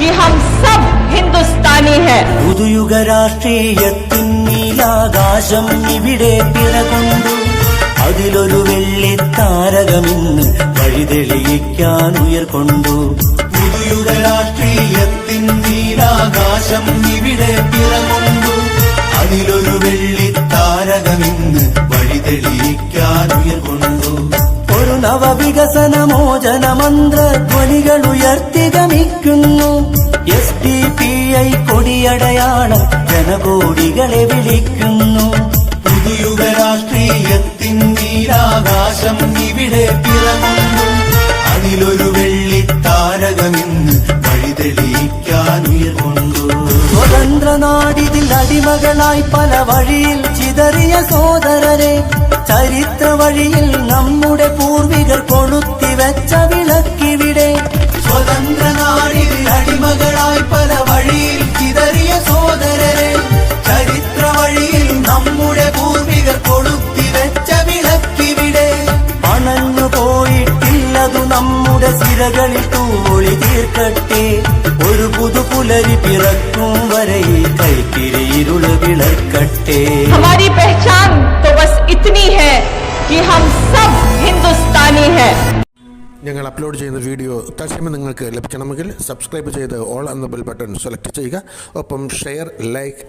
कि हम सब हिंदुस्तानी हैं। പുതുയുഗ രാഷ്ട്രീയത്തിൻ നീലാകാശം ഇവിടെ പിറകൊണ്ടു അതിലൊരു വെള്ളിത്താരകമിന്ന് വഴിതെളിയിക്കാൻ ഉയർകൊണ്ടു. പുതുയുഗ രാഷ്ട്രീയത്തിൻ നീലാകാശം ഇവിടെ പിറകൊണ്ടു അതിലൊരു വെള്ളിത്താരകമിന്ന് വഴിതെളിയിക്കാൻ വികസന മോചന മന്ത്രധ്വനികൾ ഉയർത്തി ഗമിക്കുന്നു എസ് ഡി പി ഐ കൊടിയടയാളം ജനകോടികളെ വിളിക്കുന്നു. പുതുയുഗ രാഷ്ട്രീയത്തിൻ നീരാകാശം ഇവിടെ പിറങ്ങുന്നു അതിലൊരു വെള്ളിത്താരകമിന്ന് വഴിതെളിയിക്കാൻ ഉയർകൊണ്ടു സ്വതന്ത്ര നാടിതിൽ അടിമകളായി പല വഴിയിൽ ചിതറിയ സോദരരെ ചരിത്ര വഴിയിൽ നമ്മുടെ സിരകളിൽ തൂളി തീർക്കട്ടെ ഒരു പുതുപുലരി പിറക്കും വരെ ഈ കൈക്കിരിയിരുള് വിളക്കട്ടെ हमारी पहचान तो बस इतनी है कि हम सब हिंदुस्तानी हैं ഞങ്ങൾ അപ്ലോഡ് ചെയ്യുന്ന വീഡിയോ തത്സമയം നിങ്ങൾക്ക് ലഭിക്കണമെങ്കിൽ സബ്സ്ക്രൈബ് ചെയ്ത് ഓൾ എന്ന ബെൽ ബട്ടൺ സെലക്ട് ചെയ്യുക ഒപ്പം ഷെയർ ലൈക്ക്